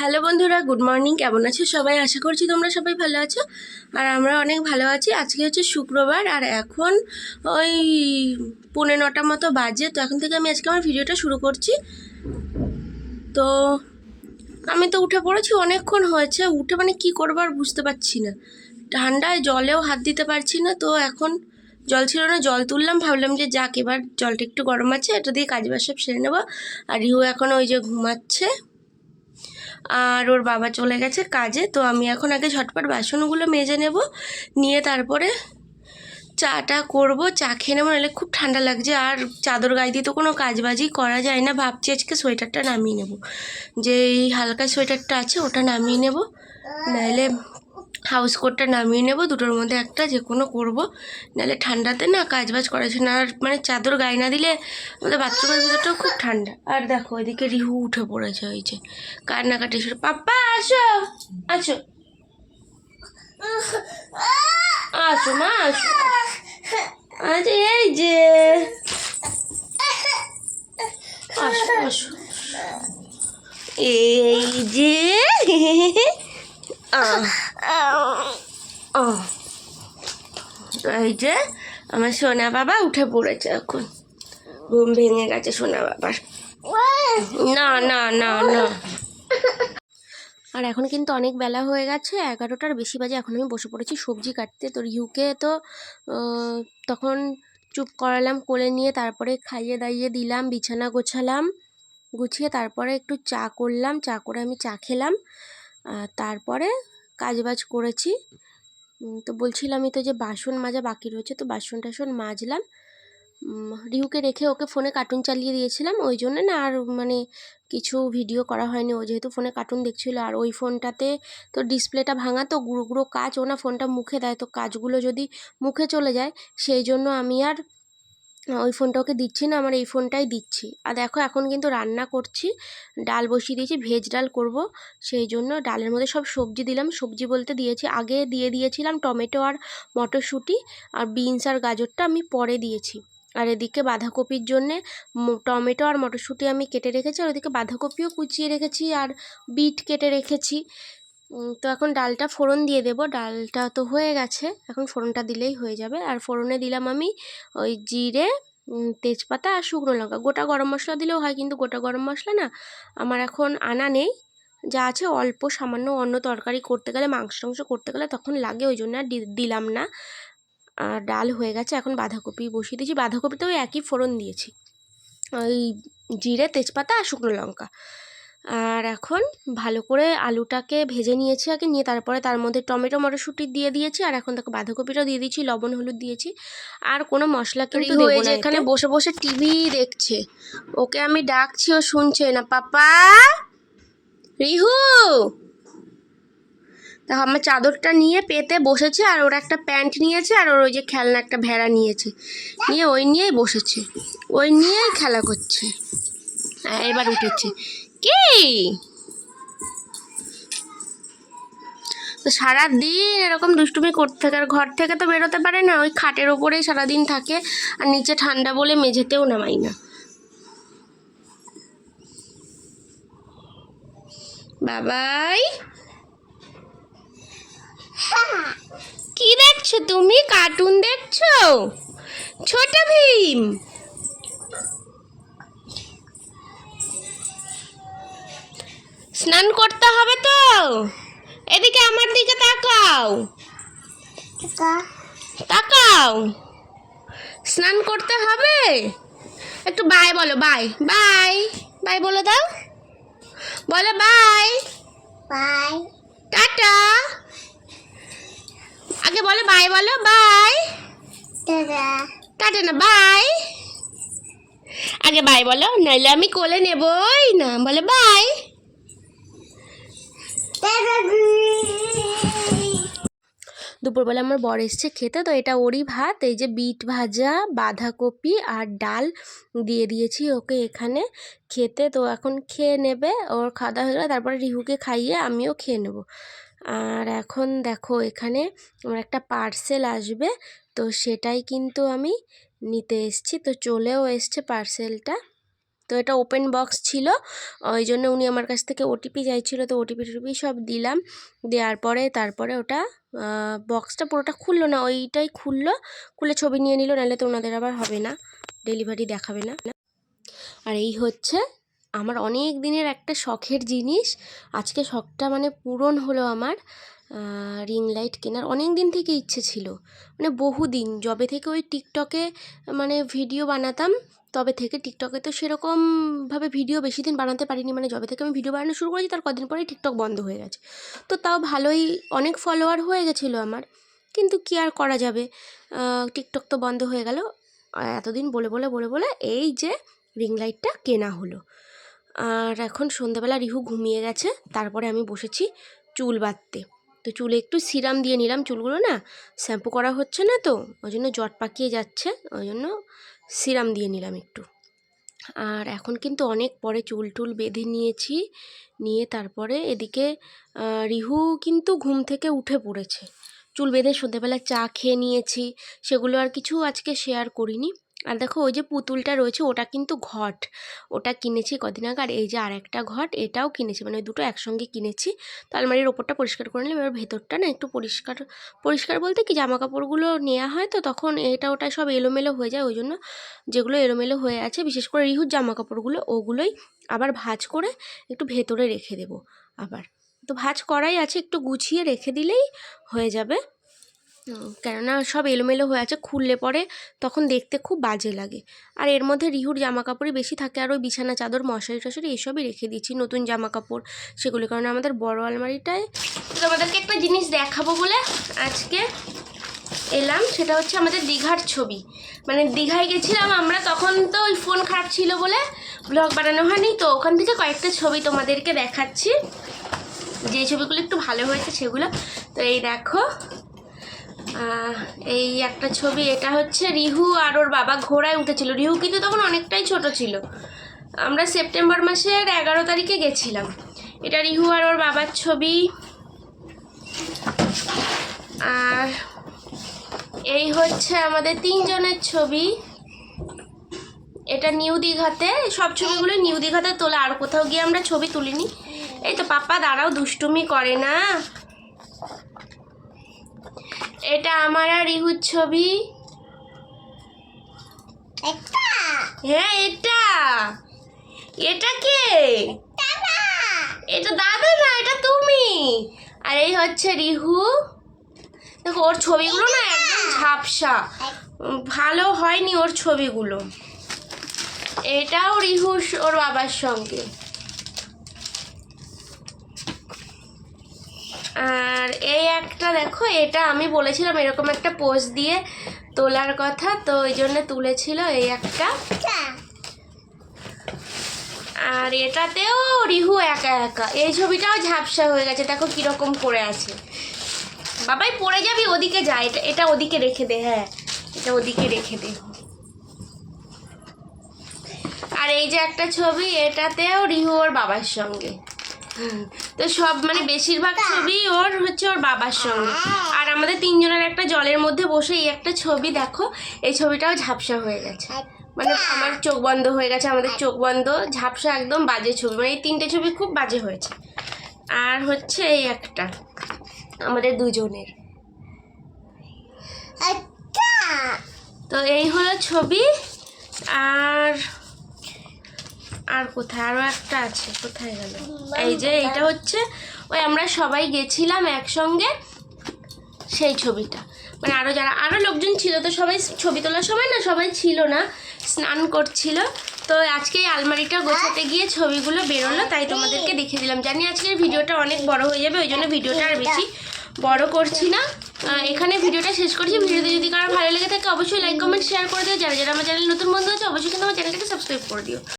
Hello বন্ধুরা, good morning. কেমন আছো সবাই? আশা করছি তোমরা সবাই ভালো আছো। আর আমরা অনেক ভালো আছি। আজকে হচ্ছে শুক্রবার, আর এখন ওই পৌনে নটা মতো বাজে। তো এখন থেকে আমি আজকে আমার ভিডিওটা শুরু করছি। তো আমি তো উঠে পড়েছি, অনেকক্ষণ হয়েছে। উঠে মানে কি করব আর বুঝতে পারছি না। ঠান্ডায় জলেও হাত দিতে পারছি না। তো এখন জল ছিল না, জল তুললাম। ভাবলাম যে যাক, এবার জলটা একটু গরম আছে, এটা দিয়ে কাজ বাজ সব সেরে নেব। আর রিহু এখন ওই যে ঘুমাচ্ছে। আর ওর বাবা চলে গেছে কাজে, তো আমি এখন আগে ঝটপট বাসনগুলো মেজে নেব, নিয়ে তারপরে চাটা করব, চা খেয়ে নেব, নাহলে খুব ঠান্ডা লাগছে। আর চাদর গায়ে দিয়ে তো কোনো কাজবাজি করা যায় না, ভাবছি আজকে সোয়েটারটা নামিয়ে নেব। যে এই হালকা সোয়েটারটা আছে ওটা নামিয়ে নেব, নাহলে হাউস কোটটা নামিয়ে নেব, দুটোর মধ্যে একটা যে কোনো করব। নাহলে ঠান্ডাতে না কাজ বাজ করা না আর মানে চাদর গায়ে না দিলে আমাদের বাথরুমের ভিতরটাও খুব ঠান্ডা। আর দেখো এদিকে রিহু উঠে পড়েছে ওই যে, কান্নাকাটি শুরু। পাপ্পা, আসো আসো। আসো মা, আসো। আচ্ছা এই যে। আসো আসো। এই যে। আহ। এই যে, আমার সোনা বাবা উঠে পড়েছে এখন। ঘুম ভেঙে গেছে সোনা বাবার। না না না না। আর এখন কিন্তু অনেক বেলা হয়ে গেছে, এগারোটার বেশি বাজে, এখন আমি বসে পড়েছি সবজি কাটতে। তো ইউকে তো তখন চুপ করালাম, কোলে নিয়ে তারপরে খাইয়ে দাইয়ে দিলাম, বিছানা গোছালাম, গুছিয়ে তারপরে একটু চা করলাম, চা করে আমি চা খেলাম। তারপরে কাজবাজ করেছি। তো বলছিলামই তো যে বাসন মাজা বাকি রয়েছে, তো বাসন টাসন মাজলাম। রিহুকে রেখে ওকে ফোনে কার্টুন চালিয়ে দিয়েছিলাম, ওই জন্য না আর মানে কিছু ভিডিও করা হয়নি। ও যেহেতু ফোনে কার্টুন দেখছিল, আর ওই ফোনটাতে তো ডিসপ্লেটা ভাঙা, তো গুঁড়ো গুঁড়ো কাজ ও না ফোনটা মুখে দেয়। তো কাজগুলো যদি মুখে চলে যায়, সেই জন্য আমি আর ওই ফোনটা ওকে দিচ্ছি না, আমার এই ফোনটাই দিচ্ছি। আর দেখো, এখন কিন্তু রান্না করছি, ডাল বসিয়ে দিয়েছি, ভেজ ডাল করব। সেই জন্য ডালের মধ্যে সব সবজি দিলাম। সবজি বলতে দিয়েছি, আগে দিয়ে দিয়েছিলাম টমেটো আর মটরশুঁটি আর বিনস আর গাজরটা আমি পরে দিয়েছি। আর এদিকে বাঁধাকপির জন্যে টমেটো আর মটরশুঁটি আমি কেটে রেখেছি, আর ওদিকে বাঁধাকপিও কুচিয়ে রেখেছি আর বিট কেটে রেখেছি। তো এখন ডালটা ফোড়ন দিয়ে দেবো। ডালটা তো হয়ে গেছে, এখন ফোড়নটা দিলেই হয়ে যাবে। আর ফোড়নে দিলাম আমি ওই জিরে তেজপাতা আর শুকনো লঙ্কা। গোটা গরম মশলা দিলেও হয়, কিন্তু গোটা গরম মশলা না আমার এখন আনা নেই। যা আছে অল্প সামান্য অন্য তরকারি করতে গেলে, মাংস টাংস করতে গেলে তখন লাগে, ওই জন্য আর দিলাম না। আর ডাল হয়ে গেছে, এখন বাঁধাকপি বসিয়ে দিয়েছি। বাঁধাকপিতেও একই ফোড়ন দিয়েছি। ওই জিরে, তেজপাতা আর শুকনো লঙ্কা। আর এখন ভালো করে আলুটাকে ভেজে নিয়েছি আগে নিয়ে তারপরে তার মধ্যে টমেটো মটরশুঁটি দিয়ে দিয়েছি আর এখন দেখো বাঁধাকপিটাও দিয়ে দিয়েছি লবণ হলুদ দিয়েছি। আর কোনো মশলা কিন্তু দেবো না এখানে বসে বসে টিভি দেখছে। ওকে আমি ডাকছি ও শুনছে না। পাপা! রিহু! দেখো আমার চাদরটা নিয়ে পেতে বসেছে আর ওর একটা প্যান্ট নিয়েছে আর ওর ওই যে খেলনা একটা ভেড়া নিয়েছে। নিয়ে ওই নিয়েই বসেছে। ওই নিয়েই খেলা করছে। হ্যাঁ, এবার উঠেছে। কি তো সারাদিন এরকম দুষ্টুমি করতে থাকে, আর ঘর থেকে তো বেরোতে পারে না, ওই খাটের ওপরেই সারাদিন থাকে, আর নিচে ঠান্ডা বলে মেঝেতেও নামাই না। বাবাই? কি দেখছ তুমি? কার্টুন দেখছ? ছোট ভীম! স্নান করতে হবে তো। এদিকে আমার দিকে তাকাও। তাকাও। স্নান করতে হবে? একটু বাই বলো বাই বাই বাই বলে দাও। বলো বাই বাই টাটা। আগে বলো বাই বলো বাই টাটা। না বাই আগে বাই বলো নইলে আমি কোলে নেবই। না বলো বাই দুপুরবেলা আমার বর এসছে খেতে, তো এটা ওরই ভাত, এই যে বিট ভাজা, বাঁধাকপি আর ডাল দিয়ে দিয়েছি ওকে এখানে খেতে, তো এখন খেয়ে নেবে, ওর খাওয়া হয়ে গেলে তারপরে রিহুকে খাইয়ে আমিও খেয়ে নেব। আর এখন দেখো এখানে আমার একটা পার্সেল আসবে, তো সেটাই কিন্তু আমি নিতে এসছি, তো চলেও এসছে পার্সেলটা। তো এটা ওপেন বক্স ছিল। ওই জন্য উনি আমার কাছ থেকে ওটিপি চাইছিল, তো ওটিপি টোটিপি সব দিলাম। দেওয়ার পরে তারপরে ওটা বক্সটা পুরোটা খুললো না, ওইটাই খুললো, খুলে ছবি নিয়ে নিল, নাহলে তো ওনাদের আবার হবে না ডেলিভারি দেখাবে না। আর এই হচ্ছে আমার অনেক দিনের একটা শখের জিনিস, আজকে শখটা মানে পূরণ হলো আমার। রিং লাইট কেনার অনেক দিন থেকে ইচ্ছে ছিল। মানে বহুদিন। যবে থেকে ওই টিকটকে মানে ভিডিও বানাতাম, তবে থেকে টিকটকে তো সেরকমভাবে ভিডিও বেশি দিন বানাতে পারিনি। মানে যবে থেকে আমি ভিডিও বানানো শুরু করেছি, তার কদিন পরেই টিকটক বন্ধ হয়ে গেছে। তো তাও ভালোই অনেক ফলোয়ার হয়ে গেছিল আমার। কিন্তু কি আর করা যাবে? টিকটক তো বন্ধ হয়ে গেল। এতদিন বলে বলে বলে বলে এই যে রিং লাইটটা কেনা হলো। আর এখন সন্ধ্যাবেলা রিহু ঘুমিয়ে গেছে। তারপরে আমি বসেছি চুল বাঁধতে। তো চুলে একটু সিরাম দিয়ে নিলাম চুলগুলো না, শ্যাম্পু করা হচ্ছে না তো ওই জন্য জট পাকিয়ে যাচ্ছে ওই জন্য সিরাম দিয়ে নিলাম একটু। আর এখন কিন্তু অনেক পরে চুল টুল বেঁধে নিয়েছি, নিয়ে তারপরে এদিকে রিহু কিন্তু ঘুম থেকে উঠে পড়েছে। চুল বেঁধে সন্ধ্যেবেলা চা খেয়ে নিয়েছি, সেগুলো আর কিছু আজকে শেয়ার করিনি। আর দেখো ওই যে পুতুলটা রয়েছে, ওটা কিন্তু ঘট। ওটা কিনেছি কদিন আগে, আর এই যে আর একটা ঘট, এটাও কিনেছি। মানে দুটো একসঙ্গে কিনেছি। তো আলমারির ওপরটা পরিষ্কার করে নিলাম। এবার ভেতরটা না একটু পরিষ্কার পরিষ্কার বলতে কি জামা কাপড়গুলো নেওয়া হয় তো তখন এটা ওটা সব এলোমেলো হয়ে যায়। ওই জন্য যেগুলো এলোমেলো হয়ে আছে, বিশেষ করে রিহুর জামা কাপড়গুলো ওগুলোই আবার ভাজ করে একটু ভেতরে রেখে দেবো আবার। তো ভাজ করাই আছে, একটু গুছিয়ে রেখে দিলেই হয়ে যাবে। কেননা সব এলোমেলো হয়ে আছে, খুললে পরে তখন দেখতে খুব বাজে লাগে। আর এর মধ্যে রিহুর জামা কাপড়ই বেশি থাকে, আর ওই বিছানা, চাদর, মশারি, টশারি এসবই রেখে দিচ্ছি, নতুন জামা কাপড় সেগুলি। কারণে আমাদের বড় আলমারিটায় তোমাদেরকে একটা জিনিস দেখাবো বলে আজকে এলাম, সেটা হচ্ছে আমাদের দীঘার ছবি। মানে দীঘায় গেছিলাম আমরা, তখন তো ওই ফোন খারাপ ছিল বলে ব্লগ বানানো হয়নি, তো ওখান থেকে কয়েকটা ছবি তোমাদেরকে দেখাচ্ছি। যে ছবিগুলো একটু ভালো হয়েছে সেগুলো। তো এই দেখো এই একটা ছবি, এটা হচ্ছে রিহু আর ওর বাবা ঘোড়ায় উঠেছিল। রিহু কিন্তু তখন অনেকটাই ছোট ছিল। আমরা সেপ্টেম্বর মাসের এগারো তারিখে গেছিলাম। এটা রিহু আর ওর বাবার ছবি। আর এই হচ্ছে আমাদের তিনজনের ছবি। এটা নিউ দীঘাতে, সব ছবিগুলো নিউ দীঘাতে তোলা। আর কোথাও গিয়ে আমরা ছবি তুলিনি। এই তো, পাপা, দাঁড়াও, দুষ্টুমি করে না। এটা আমার আর রিহুর ছবি। হ্যাঁ এটা। এটা কে? এটা দাদা না এটা তুমি। আর এই হচ্ছে রিহু। দেখো ওর ছবিগুলো না একদম ঝাপসা। ভালো হয়নি ওর ছবিগুলো। এটাও রিহু ওর বাবার সঙ্গে। আর এই একটা দেখো এটা আমি বলেছিলাম এরকম একটা পোজ দিয়ে তোলার কথা তো ওই জন্য তুলেছিল এই একটা। একটা আর এটাতেও রিহু একা একা। এই ছবিটাও ঝাপসা হয়ে গেছে দেখো কীরকম করে আছে। বাবাই পড়ে যাবি ওদিকে যা এটা এটা ওদিকে রেখে দে হ্যাঁ এটা ওদিকে রেখে দে। আর এই যে একটা ছবি এটাতেও রিহু ওর বাবার সঙ্গে। তো সব মানে বেশিরভাগ ছবি ওর হচ্ছে ওর বাবার সঙ্গে। আর আমাদের তিনজনের একটা জলের মধ্যে বসে এই একটা ছবি দেখো এই ছবিটাও ঝাপসা হয়ে গেছে। মানে আমার চোখ বন্ধ হয়ে গেছে আমাদের চোখ বন্ধ ঝাপসা একদম বাজে ছবি। মানে এই তিনটে ছবি খুব বাজে হয়েছে। আর হচ্ছে এই একটা আমাদের দুজনের। একটা তো এই হলো ছবি। আর আর কোথায়? আরও একটা আছে কোথায় গেল? এই যে এইটা হচ্ছে ওই আমরা সবাই গেছিলাম একসঙ্গে সেই ছবিটা। মানে আরও যারা আরও লোকজন ছিল তো সবাই ছবি তোলার সময় না সবাই ছিল না স্নান করছিল। তো আজকে এই আলমারিটা গোছাতে গিয়ে ছবিগুলো বেরোলো তাই তোমাদেরকে দেখিয়ে দিলাম। জানি আজকের ভিডিওটা অনেক বড় হয়ে যাবে ওই জন্য ভিডিওটা আর বেশি বড় করছি না। এখানে ভিডিওটা শেষ করছি। ভিডিওতে যদি কারও ভালো লেগে থাকে অবশ্যই লাইক কমেন্ট শেয়ার করে দিও। যারা যারা আমার চ্যানেল নতুন বন্ধু আছে অবশ্যই কিন্তু আমার চ্যানেলটাকে সাবস্ক্রাইব করে দিও।